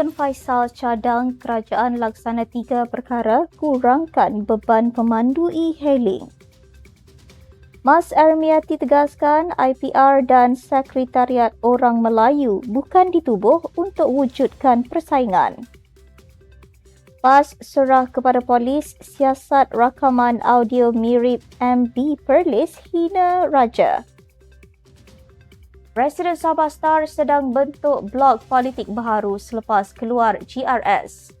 Tun Faisal cadang kerajaan laksana tiga perkara kurangkan beban pemandu e-hailing. Mas Ermiati tegaskan IPR dan Sekretariat Orang Melayu bukan ditubuh untuk wujudkan persaingan. PAS serah kepada polis siasat rakaman audio mirip MB Perlis hina raja. Presiden Sabah Star sedang bentuk blok politik baharu selepas keluar GRS.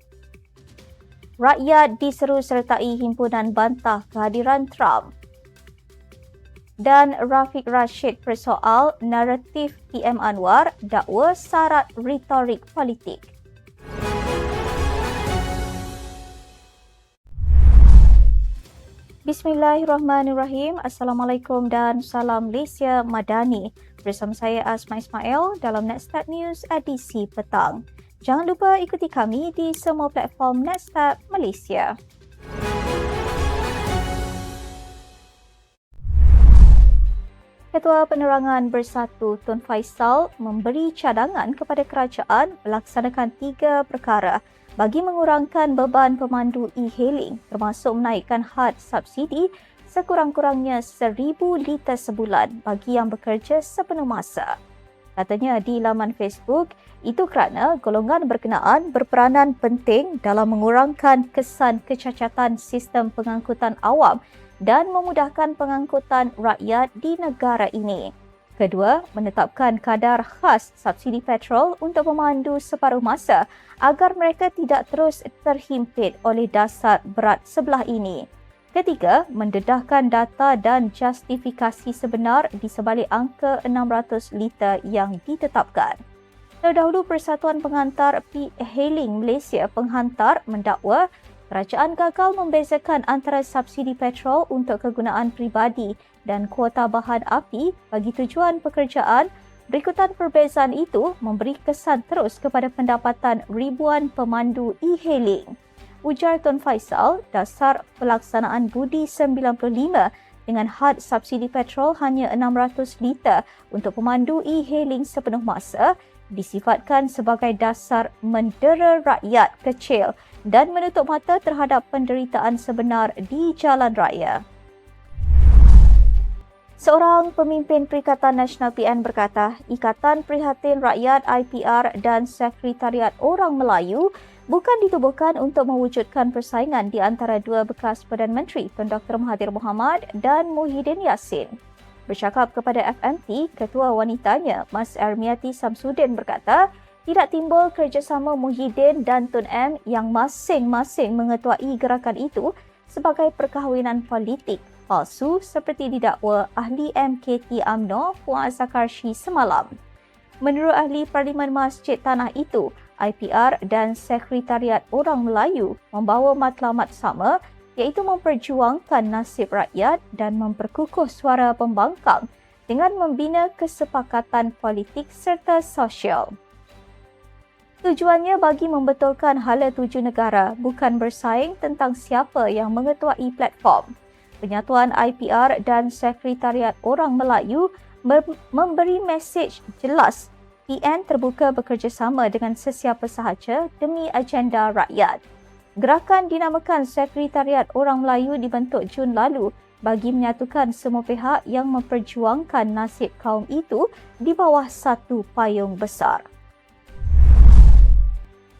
Rakyat diseru sertai himpunan bantah kehadiran Trump. Dan Rafiq Rashid persoal naratif PM Anwar dakwa syarat retorik politik. Bismillahirrahmanirrahim. Assalamualaikum dan salam Malaysia Madani. Bersama saya Asma Ismail dalam Netstat News edisi petang. Jangan lupa ikuti kami di semua platform Netstat Malaysia. Ketua Penerangan Bersatu Tun Faisal memberi cadangan kepada kerajaan melaksanakan tiga perkara bagi mengurangkan beban pemandu e-hailing termasuk menaikkan had subsidi sekurang-kurangnya 1000 liter sebulan bagi yang bekerja sepenuh masa. Katanya di laman Facebook, itu kerana golongan berkenaan berperanan penting dalam mengurangkan kesan kecacatan sistem pengangkutan awam dan memudahkan pengangkutan rakyat di negara ini. Kedua, menetapkan kadar khas subsidi petrol untuk pemandu separuh masa agar mereka tidak terus terhimpit oleh dasar berat sebelah ini. Ketiga, mendedahkan data dan justifikasi sebenar di sebalik angka 600 liter yang ditetapkan. Terdahulu Persatuan Pengantar P-Hailing Malaysia Penghantar mendakwa kerajaan gagal membezakan antara subsidi petrol untuk kegunaan pribadi dan kuota bahan api bagi tujuan pekerjaan, berikutan perbezaan itu memberi kesan terus kepada pendapatan ribuan pemandu e-hailing. Ujar Tun Faisal, dasar pelaksanaan budi 95 dengan had subsidi petrol hanya 600 liter untuk pemandu e-hailing sepenuh masa disifatkan sebagai dasar mendera rakyat kecil dan menutup mata terhadap penderitaan sebenar di jalan raya. Seorang pemimpin Perikatan Nasional PN berkata, Ikatan Prihatin Rakyat IPR dan Sekretariat Orang Melayu bukan ditubuhkan untuk mewujudkan persaingan di antara dua bekas Perdana Menteri Tun Dr. Mahathir Mohamad dan Muhyiddin Yassin. Bercakap kepada FMT, ketua wanitanya Mas Ermiati Samsudin berkata, tidak timbul kerjasama Muhyiddin dan Tun M yang masing-masing mengetuai gerakan itu sebagai perkahwinan politik palsu seperti didakwa ahli MKT AMNO Puan Zakarshi semalam. Menurut ahli Parlimen Masjid Tanah itu, IPR dan Sekretariat Orang Melayu membawa matlamat sama iaitu memperjuangkan nasib rakyat dan memperkukuh suara pembangkang dengan membina kesepakatan politik serta sosial. Tujuannya bagi membetulkan hala tuju negara bukan bersaing tentang siapa yang mengetuai platform. Penyatuan IPR dan Sekretariat Orang Melayu memberi mesej jelas PN terbuka bekerjasama dengan sesiapa sahaja demi agenda rakyat. Gerakan dinamakan Sekretariat Orang Melayu dibentuk Jun lalu bagi menyatukan semua pihak yang memperjuangkan nasib kaum itu di bawah satu payung besar.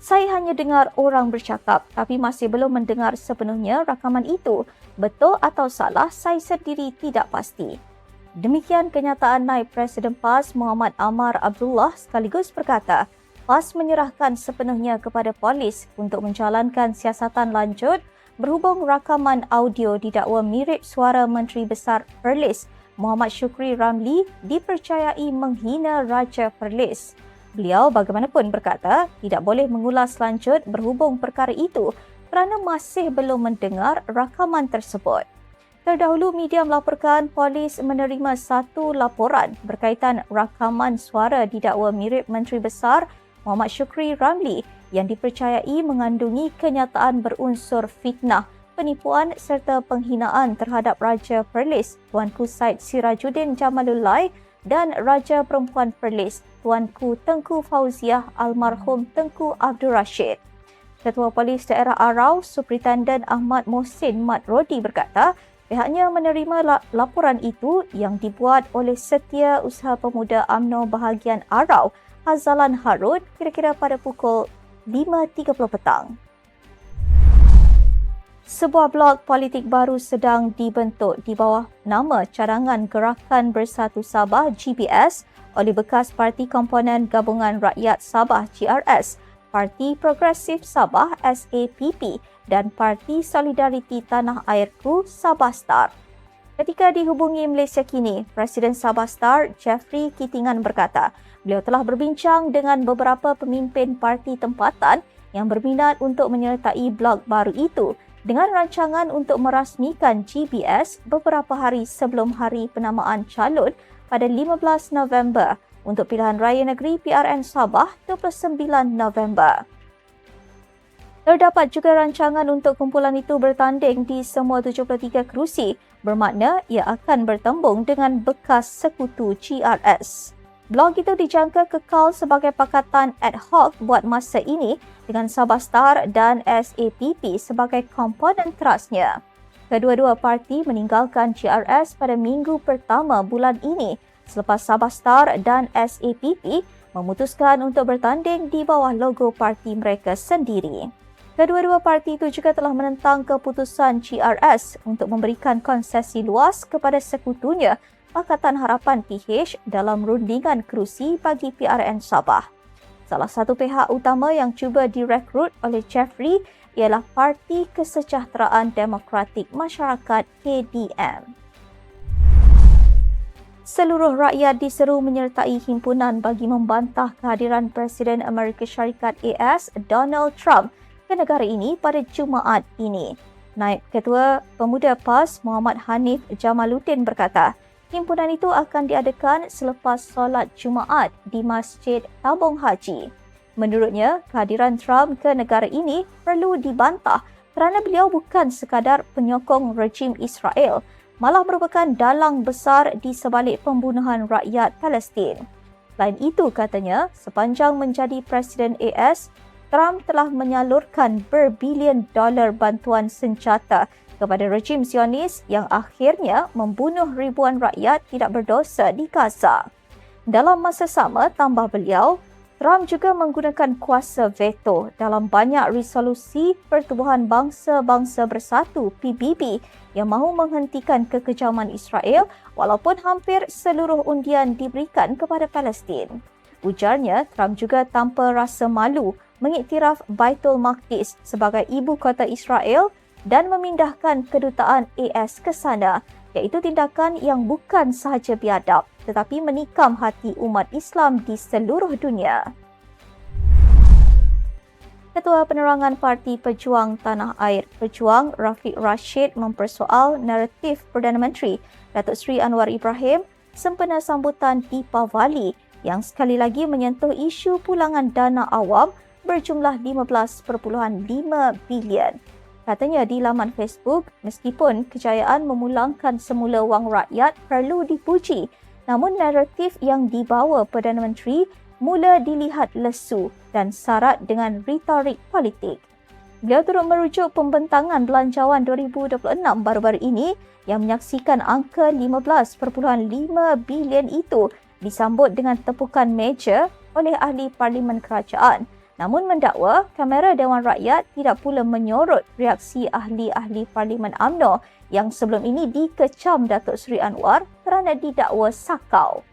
Saya hanya dengar orang bercakap tapi masih belum mendengar sepenuhnya rakaman itu. Betul atau salah, saya sendiri tidak pasti. Demikian kenyataan Naib Presiden PAS Muhammad Amar Abdullah sekaligus berkata, PAS menyerahkan sepenuhnya kepada polis untuk menjalankan siasatan lanjut berhubung rakaman audio didakwa mirip suara Menteri Besar Perlis Muhammad Syukri Ramli dipercayai menghina Raja Perlis. Beliau bagaimanapun berkata tidak boleh mengulas lanjut berhubung perkara itu kerana masih belum mendengar rakaman tersebut. Terdahulu media melaporkan polis menerima satu laporan berkaitan rakaman suara didakwa mirip Menteri Besar Muhammad Syukri Ramli yang dipercayai mengandungi kenyataan berunsur fitnah, penipuan serta penghinaan terhadap Raja Perlis Tuanku Said Sirajuddin Jamalullah dan Raja Perempuan Perlis Tuanku Tengku Fauziah almarhum Tengku Abdul Rashid. Ketua Polis Daerah Arau, Superintendent Ahmad Mohsin Mat Rodi berkata, pihaknya menerima laporan itu yang dibuat oleh Setia Usaha Pemuda AMNO Bahagian Arau, Hazalan Harun, kira-kira pada pukul 5.30 petang. Sebuah blok politik baru sedang dibentuk di bawah nama Cadangan Gerakan Bersatu Sabah GBS oleh bekas Parti Komponen Gabungan Rakyat Sabah GRS Parti Progresif Sabah SAPP dan Parti Solidariti Tanah Airku Sabah Star. Ketika dihubungi Malaysia kini, Presiden Sabah Star Jeffrey Kitingan berkata, beliau telah berbincang dengan beberapa pemimpin parti tempatan yang berminat untuk menyertai blok baru itu dengan rancangan untuk merasmikan GBS beberapa hari sebelum hari penamaan calon pada 15 November untuk pilihan raya negeri PRN Sabah 29 November. Terdapat juga rancangan untuk kumpulan itu bertanding di semua 73 kerusi bermakna ia akan bertembung dengan bekas sekutu GRS. Blog itu dijangka kekal sebagai pakatan ad hoc buat masa ini dengan Sabah Star dan SAPP sebagai komponen terasnya. Kedua-dua parti meninggalkan GRS pada minggu pertama bulan ini selepas Sabah Star dan SAPP memutuskan untuk bertanding di bawah logo parti mereka sendiri. Kedua-dua parti itu juga telah menentang keputusan GRS untuk memberikan konsesi luas kepada sekutunya Pakatan Harapan PH dalam rundingan kerusi bagi PRN Sabah. Salah satu pihak utama yang cuba direkrut oleh Jeffrey ialah Parti Kesejahteraan Demokratik Masyarakat KDM seluruh rakyat diseru menyertai himpunan bagi membantah kehadiran Presiden Amerika Syarikat AS Donald Trump ke negara ini pada Jumaat ini. Naib Ketua Pemuda PAS Muhammad Hanif Jamaluddin berkata, himpunan itu akan diadakan selepas solat Jumaat di Masjid Tabung Haji. Menurutnya, kehadiran Trump ke negara ini perlu dibantah kerana beliau bukan sekadar penyokong rejim Israel malah merupakan dalang besar di sebalik pembunuhan rakyat Palestin. Selain itu, katanya, sepanjang menjadi Presiden AS, Trump telah menyalurkan berbilion dolar bantuan senjata kepada rejim Zionis yang akhirnya membunuh ribuan rakyat tidak berdosa di Gaza. Dalam masa sama, tambah beliau, Trump juga menggunakan kuasa veto dalam banyak resolusi Pertubuhan Bangsa-Bangsa Bersatu PBB yang mahu menghentikan kekejaman Israel walaupun hampir seluruh undian diberikan kepada Palestin. Ujarnya, Trump juga tanpa rasa malu mengiktiraf Baitul Maqdis sebagai ibu kota Israel dan memindahkan kedutaan AS ke sana iaitu tindakan yang bukan sahaja biadab tetapi menikam hati umat Islam di seluruh dunia. Ketua Penerangan Parti Pejuang Tanah Air Pejuang Rafiq Rashid mempersoal naratif Perdana Menteri Datuk Seri Anwar Ibrahim sempena sambutan di Pavali yang sekali lagi menyentuh isu pulangan dana awam berjumlah 15.5 bilion. Katanya di laman Facebook, meskipun kejayaan memulangkan semula wang rakyat perlu dipuji, namun naratif yang dibawa Perdana Menteri mula dilihat lesu dan syarat dengan retorik politik. Beliau turut merujuk pembentangan belanjawan 2026 baru-baru ini yang menyaksikan angka 15.5 bilion itu disambut dengan tepukan meja oleh ahli parlimen kerajaan namun mendakwa kamera Dewan Rakyat tidak pula menyorot reaksi ahli-ahli Parlimen AMNO yang sebelum ini dikecam Datuk Seri Anwar kerana didakwa sakau.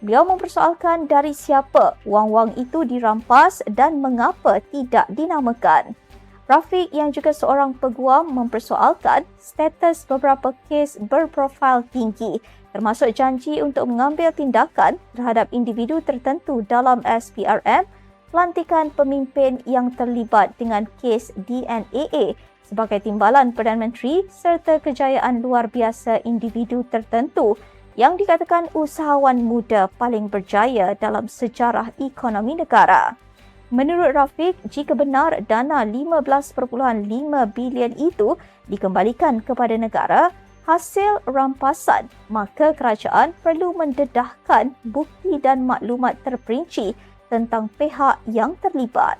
Beliau mempersoalkan dari siapa wang-wang itu dirampas dan mengapa tidak dinamakan. Rafiq yang juga seorang peguam mempersoalkan status beberapa kes berprofil tinggi termasuk janji untuk mengambil tindakan terhadap individu tertentu dalam SPRM pelantikan pemimpin yang terlibat dengan kes DNAA sebagai timbalan Perdana Menteri serta kejayaan luar biasa individu tertentu yang dikatakan usahawan muda paling berjaya dalam sejarah ekonomi negara. Menurut Rafiq, jika benar dana 15.5 bilion itu dikembalikan kepada negara, hasil rampasan, maka kerajaan perlu mendedahkan bukti dan maklumat terperinci tentang pihak yang terlibat.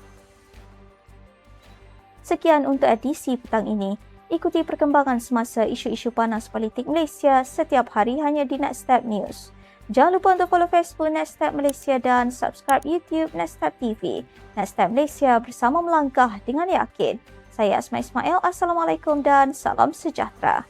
Sekian untuk edisi petang ini. Ikuti perkembangan semasa isu-isu panas politik Malaysia setiap hari hanya di Next Step News. Jangan lupa untuk follow Facebook Next Step Malaysia dan subscribe YouTube Next Step TV. Next Step Malaysia bersama melangkah dengan yakin. Saya Asma Ismail. Assalamualaikum dan salam sejahtera.